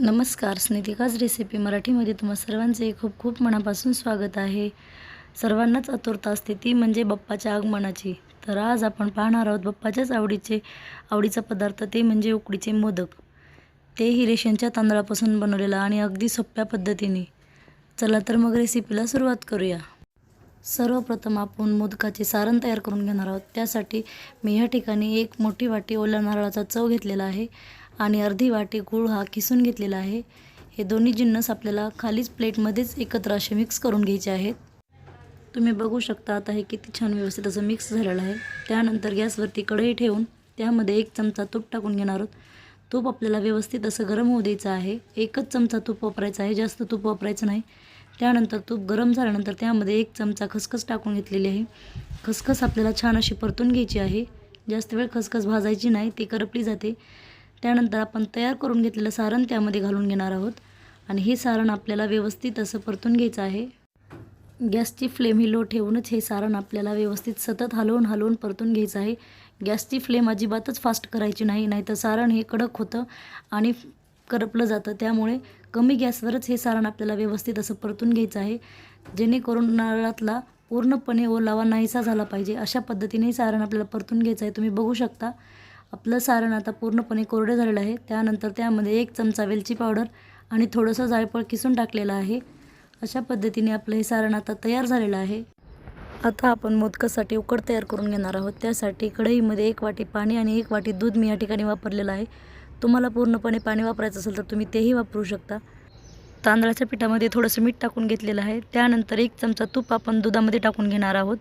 नमस्कार स्नितिकाज रेसिपी मराठीमध्ये तुम्हा सर्वांचे खूप खूप मनापासून स्वागत आहे. सर्वांनाच आतुरता असते ती म्हणजे बाप्पाच्या आगमनाची. तर आज आपण पाहणार आहोत बाप्पाच्याच आवडीचे आवडीचा पदार्थ ते म्हणजे उकडीचे मोदक. तेही रेशनच्या तांदळापासून बनवलेला आणि अगदी सोप्या पद्धतीने. चला तर मग रेसिपीला सुरुवात करूया. सर्वप्रथम आपण मोदकाचे सारण तयार करून घेणार आहोत. त्यासाठी मी ह्या ठिकाणी एक मोठी वाटी ओल्या नारळाचा चव घेतलेला आहे. आणि अर्धी वाटी गूळ हा किसून घेतलेला आहे. हे दोन्ही जिन्नस आपल्याला खालीच प्लेटमध्येच एकत्र असे मिक्स करून घ्यायचे आहेत. तुम्ही बघू शकता आता हे किती छान व्यवस्थित असं मिक्स झालेलं आहे. त्यानंतर गॅसवरती कढई ठेवून त्यामध्ये एक चमचा तूप टाकून घेणार आहोत. तूप आपल्याला व्यवस्थित असं गरम होऊ द्यायचं आहे. एकच चमचा तूप वापरायचा आहे जास्त तूप वापरायचं नाही. त्यानंतर तूप गरम झाल्यानंतर त्यामध्ये एक चमचा खसखस टाकून घेतलेली आहे. खसखस आपल्याला छान अशी परतून घ्यायची आहे. जास्त वेळ खसखस भाजायची नाही ती करपली जाते. त्यानंतर आपण तयार करून घेतलेलं सारण त्यामध्ये घालून घेणार आहोत. आणि हे सारण आपल्याला व्यवस्थित असं परतून घ्यायचं आहे. गॅसची फ्लेम ही लो ठेवूनच हे सारण आपल्याला व्यवस्थित सतत हलवून हलवून परतून घ्यायचं आहे. गॅसची फ्लेम अजिबातच फास्ट करायची नाही नाहीतर सारण हे कडक होतं आणि करपलं जातं. त्यामुळे कमी गॅसवरच हे सारण आपल्याला व्यवस्थित असं परतून घ्यायचं आहे. जेणेकरून नारळातला पूर्णपणे ओलावा नाहीसा झाला पाहिजे. अशा पद्धतीने सारण आपल्याला परतून घ्यायचं आहे. तुम्ही बघू शकता. आपलं सारण आता पूर्णपणे कोरडं झालेलं आहे. त्यानंतर त्यामध्ये एक चमचा वेलची पावडर आणि थोडंसं जायफळ किसून टाकलेलं आहे. अशा पद्धतीने आपलं हे सारण आता तयार झालेलं आहे. आता आपण मोदकासाठी उकड तयार करून घेणार आहोत. त्यासाठी कढईमध्ये एक वाटी पाणी आणि एक वाटी दूध मी या ठिकाणी वापरलेलं आहे. तुम्हाला पूर्णपणे पाणी वापरायचं असेल तर तुम्ही तेही वापरू शकता. तांदळाच्या पिठामध्ये थोडंसं मीठ टाकून घेतलेलं आहे. त्यानंतर एक चमचा तूप आपण दुधामध्ये टाकून घेणार आहोत.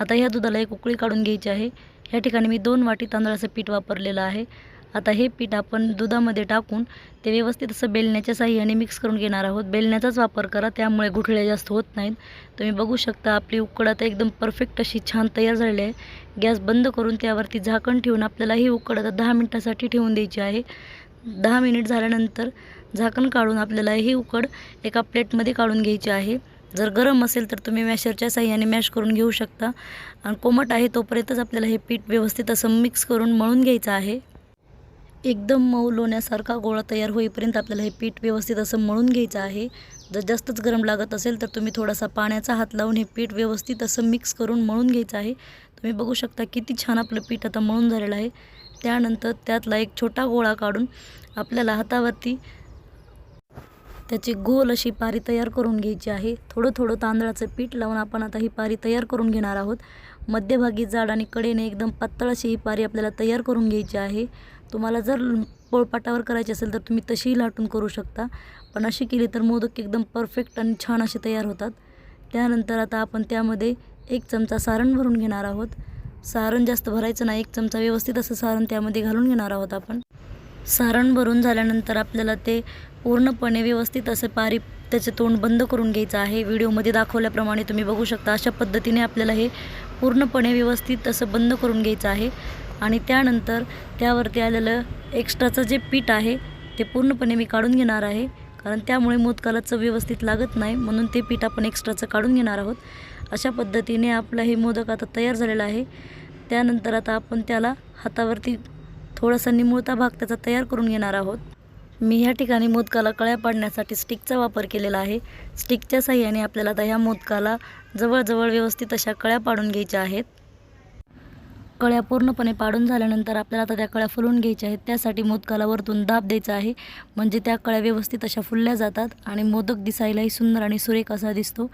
आता ह्या दुधाला एक उकळी काढून घ्यायची आहे. या ठिकाणी मी दोन वाटी तांदळाचं पीठ वापरलेलं आहे. आता हे पीठ आपण दुधामध्ये टाकून ते व्यवस्थित असं बेलण्याच्या साह्याने मिक्स करून घेणार आहोत. बेलण्याचाच वापर करा त्यामुळे गुठळ्या जास्त होत नाहीत. तुम्ही बघू शकता आपली उकड आता एकदम परफेक्ट अशी छान तयार झालेली आहे. गॅस बंद करून त्यावरती झाकण ठेवून आपल्याला ही उकड आता दहा मिनटासाठी ठेवून द्यायची आहे. दहा मिनिट झाल्यानंतर झाकण काढून आपल्याला ही उकड एका प्लेटमध्ये काढून घ्यायची आहे. जर गरम असेल तर तुम्ही मॅशरच्या साह्याने मॅश करून घेऊ शकता. आणि कोमट आहे तोपर्यंतच आपल्याला हे पीठ व्यवस्थित असं मिक्स करून मळून घ्यायचं आहे. एकदम मऊ लोण्यासारखा गोळा तयार होईपर्यंत आपल्याला हे पीठ व्यवस्थित असं मळून घ्यायचं आहे. जर जास्तच गरम लागत असेल तर तुम्ही थोडासा पाण्याचा हात लावून हे पीठ व्यवस्थित असं मिक्स करून मळून घ्यायचं आहे. तुम्ही बघू शकता किती छान आपलं पीठ आता मळून झालेलं आहे. त्यानंतर त्यातला एक छोटा गोळा काढून आपल्याला हातावरती त्याची गोल अशी पारी तयार करून घ्यायची आहे. थोडं थोडं तांदळाचं पीठ लावून आपण आता ही पारी तयार करून घेणार आहोत. मध्यभागी जाड आणि कडेने एकदम पातळ अशी ही पारी आपल्याला तयार करून घ्यायची आहे. तुम्हाला जर पोळपाटावर करायची असेल तर तुम्ही तशीही लाटून करू शकता. पण अशी केली तर मोदक एकदम परफेक्ट आणि छान असे तयार होतात. त्यानंतर आता आपण त्यामध्ये एक चमचा सारण भरून घेणार आहोत. सारण जास्त भरायचं नाही. एक चमचा व्यवस्थित असं सारण त्यामध्ये घालून घेणार आहोत आपण. सारण भरून झाल्यानंतर आपल्याला ते पूर्णपणे व्यवस्थित असं पारी त्याचे तोंड बंद करून घ्यायचं आहे. व्हिडिओमध्ये दाखवल्याप्रमाणे तुम्ही बघू शकता अशा पद्धतीने आपल्याला हे पूर्णपणे व्यवस्थित असं बंद करून घ्यायचं आहे. आणि त्यानंतर त्यावरती आलेलं एक्स्ट्राचं जे पीठ आहे ते पूर्णपणे मी काढून घेणार आहे. कारण त्यामुळे मोदकाला चव व्यवस्थित लागत नाही म्हणून ते पीठ आपण एक्स्ट्राचं काढून घेणार आहोत. अशा पद्धतीने आपलं हे मोदक आता तयार झालेलं आहे. त्यानंतर आता आपण त्याला हातावरती थोडासा निमुळता भाग त्याचा तयार करून घेणार आहोत. मी ह्या ठिकाणी मोदकाला कळ्या पाडण्यासाठी स्टिकचा वापर केलेला आहे. स्टिकच्या साह्याने आपल्याला आता ह्या मोदकाला जवळजवळ व्यवस्थित अशा कळ्या पाडून घ्यायच्या आहेत. कळ्या पूर्णपणे पाडून झाल्यानंतर आपल्याला आता त्या कळ्या फुलवून घ्यायच्या आहेत. त्यासाठी मोदकाला वरतून दाब द्यायचा आहे. म्हणजे त्या कळ्या व्यवस्थित अशा फुलल्या जातात आणि मोदक दिसायलाही सुंदर आणि सुरेख असा दिसतो.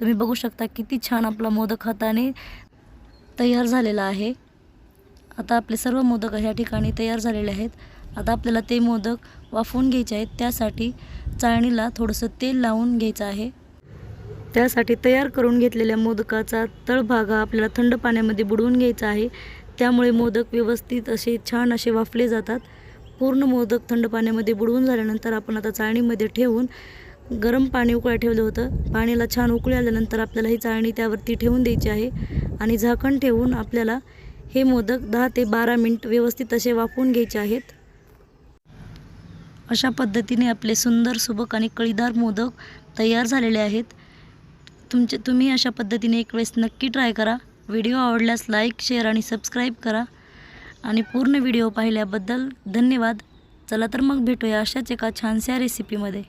तुम्ही बघू शकता किती छान आपला मोदक हाताने तयार झालेला आहे. आता आपले सर्व मोदक ह्या ठिकाणी तयार झालेले आहेत. आता आपल्याला ते मोदक वाफवून घ्यायचे आहेत. त्यासाठी चाळणीला थोडंसं तेल लावून घ्यायचं आहे. त्यासाठी तयार करून घेतलेल्या मोदकाचा तळभाग हा आपल्याला थंड पाण्यामध्ये बुडवून घ्यायचा आहे. त्यामुळे मोदक व्यवस्थित असे छान असे वाफले जातात. पूर्ण मोदक थंड पाण्यामध्ये बुडवून झाल्यानंतर आपण आता चाळणीमध्ये ठेवून गरम पाणी उकळा ठेवलं होतं. पाण्याला छान उकळी आल्यानंतर आपल्याला ही चाळणी त्यावरती ठेवून द्यायची आहे. आणि झाकण ठेवून आपल्याला हे मोदक दहा ते बारा मिनिट व्यवस्थित असे वाफवून घ्यायचे आहेत. अशा पद्धतीने आपले सुंदर सुबक आणि कळीदार मोदक तयार झालेले आहेत. तुमचे तुम्ही अशा पद्धतीने एक वेळेस नक्की ट्राय करा. व्हिडिओ आवडल्यास लाईक शेअर आणि सबस्क्राईब करा. आणि पूर्ण व्हिडिओ पाहिल्याबद्दल धन्यवाद. चला तर मग भेटूया अशाच एका छानशा रेसिपीमध्ये.